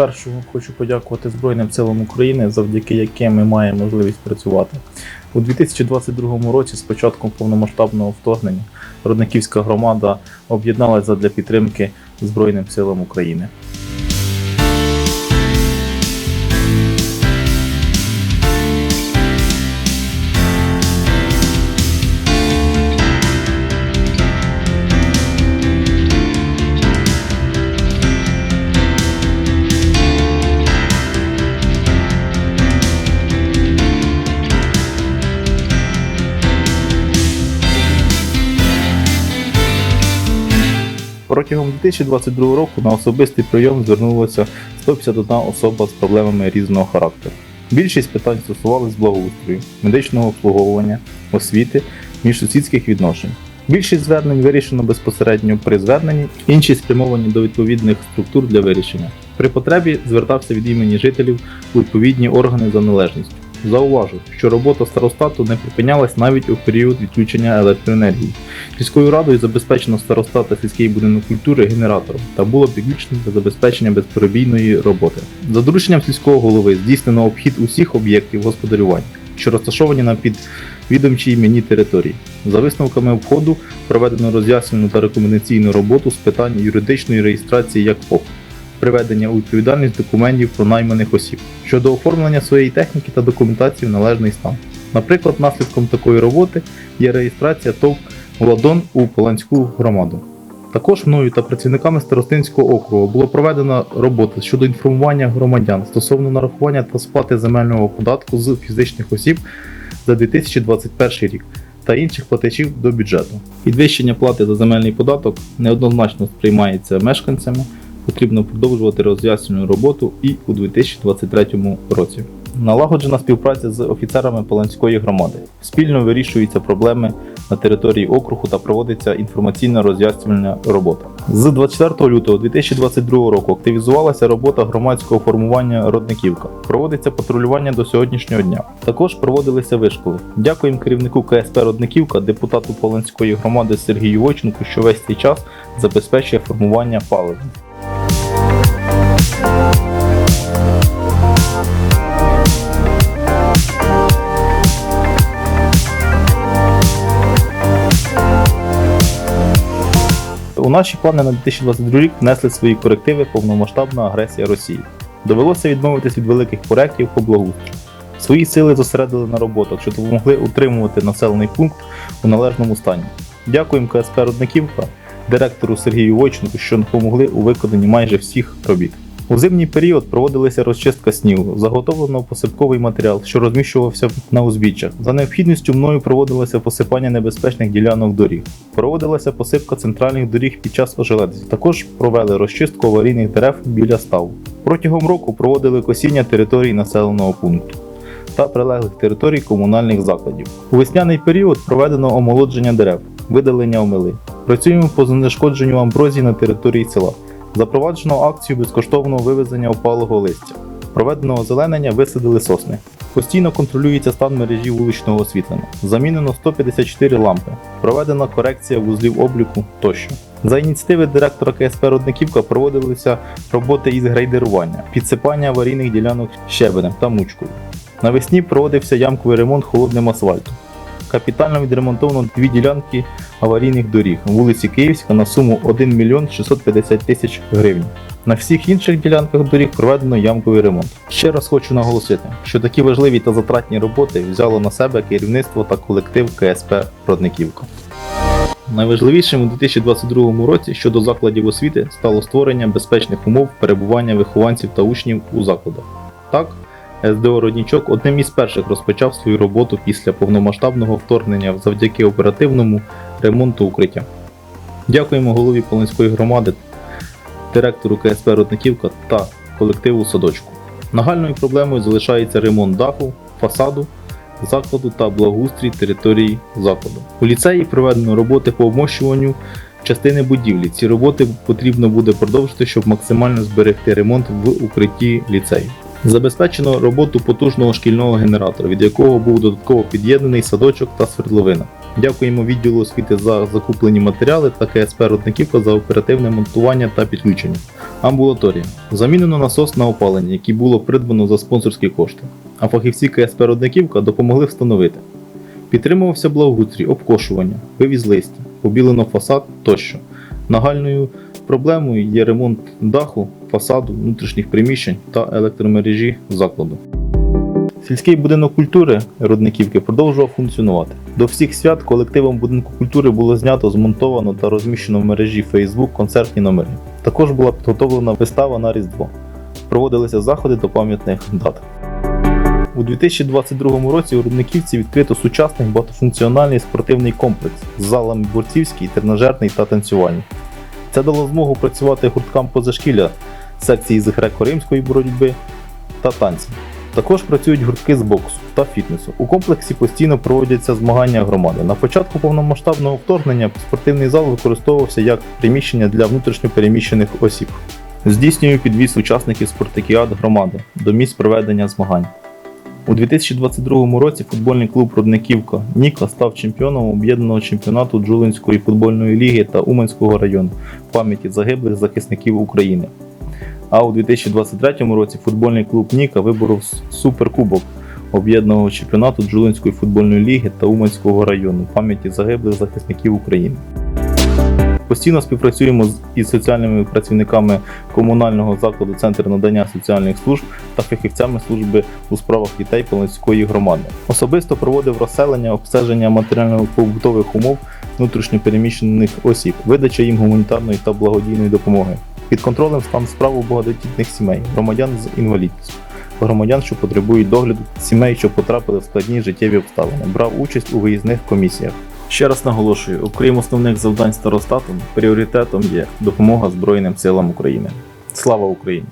спершу хочу подякувати Збройним силам України, завдяки яким ми маємо можливість працювати. У 2022 році, з початком повномасштабного вторгнення, Родниківська громада об'єдналася для підтримки Збройним силам України. Протягом 2022 року на особистий прийом звернулося 151 особа з проблемами різного характеру. Більшість питань стосувалися благоустрою, медичного обслуговування, освіти, міжсусідських відношень. Більшість звернень вирішено безпосередньо при зверненні, інші спрямовані до відповідних структур для вирішення. При потребі звертався від імені жителів у відповідні органи за належністю. Зауважу, що робота старостату не припинялась навіть у період відключення електроенергії. Сільською радою забезпечено старостат та сільський будинок культури генератором та було підключено для забезпечення безперебійної роботи. За дорученням сільського голови здійснено обхід усіх об'єктів господарювання, що розташовані на підвідомчій мені території. За висновками обходу проведено роз'яснену та рекомендаційну роботу з питань юридичної реєстрації як ФОП, приведення у відповідальність документів про найманих осіб щодо оформлення своєї техніки та документації в належний стан. Наприклад, наслідком такої роботи є реєстрація ТОВ Ладон у Поланську громаду. Також мною та працівниками Старостинського округу було проведено робота щодо інформування громадян стосовно нарахування та сплати земельного податку з фізичних осіб за 2021 рік та інших платежів до бюджету. Підвищення плати за земельний податок неоднозначно сприймається мешканцями. Потрібно продовжувати роз'яснювальну роботу і у 2023 році. Налагоджена співпраця з офіцерами Поланської громади. Спільно вирішуються проблеми на території округу та проводиться інформаційна роз'яснювальна робота. З 24 лютого 2022 року активізувалася робота громадського формування Родниківка. Проводиться патрулювання до сьогоднішнього дня. Також проводилися вишколи. Дякуємо керівнику КСП Родниківка, депутату Поланської громади Сергію Войченку, що весь цей час забезпечує формування палива. Наші плани на 2022 рік внесли свої корективи повномасштабна агресія Росії. Довелося відмовитись від великих проєктів по благоустрою. Свої сили зосередили на роботах, що допомогли утримувати населений пункт у належному стані. Дякуємо КСП Рудниківка, директору Сергію Войченку, що допомогли у виконанні майже всіх робіт. У зимній період проводилася розчистка снігу, заготовлено посипковий матеріал, що розміщувався на узбіччях. За необхідністю мною проводилося посипання небезпечних ділянок доріг. Проводилася посипка центральних доріг під час ожеледиць. Також провели розчистку аварійних дерев біля став. Протягом року проводили косіння територій населеного пункту та прилеглих територій комунальних закладів. У весняний період проведено омолодження дерев, видалення омели. Працюємо по знешкодженню амброзії на території села. Запроваджено акцію безкоштовного вивезення опалого листя. Проведено озеленення, висадили сосни. Постійно контролюється стан мережі вуличного освітлення. Замінено 154 лампи. Проведена корекція вузлів обліку тощо. За ініціативи директора КСП Родниківка проводилися роботи із грейдерування, підсипання аварійних ділянок щебенем та мучкою. Навесні проводився ямковий ремонт холодним асфальтом. Капітально відремонтовано дві ділянки аварійних доріг вулиці Київська на суму 1 мільйон 650 тисяч гривень. На всіх інших ділянках доріг проведено ямковий ремонт. Ще раз хочу наголосити, що такі важливі та затратні роботи взяло на себе керівництво та колектив КСП Родниківка. Найважливішим у 2022 році щодо закладів освіти стало створення безпечних умов перебування вихованців та учнів у закладах. Так, СДО Роднічок одним із перших розпочав свою роботу після повномасштабного вторгнення завдяки оперативному ремонту укриття. Дякуємо голові Полинської громади, директору КСП Рудниківка та колективу садочку. Нагальною проблемою залишається ремонт даху, фасаду закладу та благоустрій території закладу. У ліцеї проведено роботи по обмощуванню частини будівлі. Ці роботи потрібно буде продовжити, щоб максимально зберегти ремонт в укритті ліцею. Забезпечено роботу потужного шкільного генератора, від якого був додатково під'єднаний садочок та свердловина. Дякуємо відділу освіти за закуплені матеріали та КСП Рудниківка за оперативне монтування та підключення. Амбулаторія. Замінено насос на опалення, який було придбано за спонсорські кошти. А фахівці КСП Рудниківка допомогли встановити. Підтримувався благоустрій, обкошування, вивіз листя, побілено фасад тощо. Нагальною проблемою є ремонт даху, фасаду, внутрішніх приміщень та електромережі закладу. Сільський будинок культури Рудниківки продовжував функціонувати. До всіх свят колективом будинку культури було знято, змонтовано та розміщено в мережі Facebook концертні номери. Також була підготовлена вистава на Різдво. Проводилися заходи до пам'ятних дат. У 2022 році у Рудниківці відкрито сучасний багатофункціональний спортивний комплекс з залами борцівський, тренажерний та танцювальний. Це дало змогу працювати гурткам позашкілля, секції з греко-римської боротьби та танців. Також працюють гуртки з боксу та фітнесу. У комплексі постійно проводяться змагання громади. На початку повномасштабного вторгнення спортивний зал використовувався як приміщення для внутрішньопереміщених осіб. Здійснює підвіз учасників спартакіад громади до місць проведення змагань. У 2022 році футбольний клуб Рудниківка Ніка став чемпіоном об'єднаного чемпіонату Джулинської футбольної ліги та Уманського району в пам'яті загиблих захисників України. А у 2023 році футбольний клуб Ніка виборов суперкубок об'єднаного чемпіонату Джулинської футбольної ліги та Уманського району в пам'яті загиблих захисників України. Постійно співпрацюємо із соціальними працівниками комунального закладу Центр надання соціальних служб та фахівцями служби у справах дітей Полонської громади. Особисто проводив розселення, обстеження матеріально-побутових умов внутрішньопереміщених осіб, видача їм гуманітарної та благодійної допомоги. Під контролем стан справ у багатодітних сімей, громадян з інвалідністю, громадян, що потребують догляду, сімей, що потрапили в складні життєві обставини, брав участь у виїзних комісіях. Ще раз наголошую, окрім основних завдань старостату, пріоритетом є допомога Збройним силам України. Слава Україні!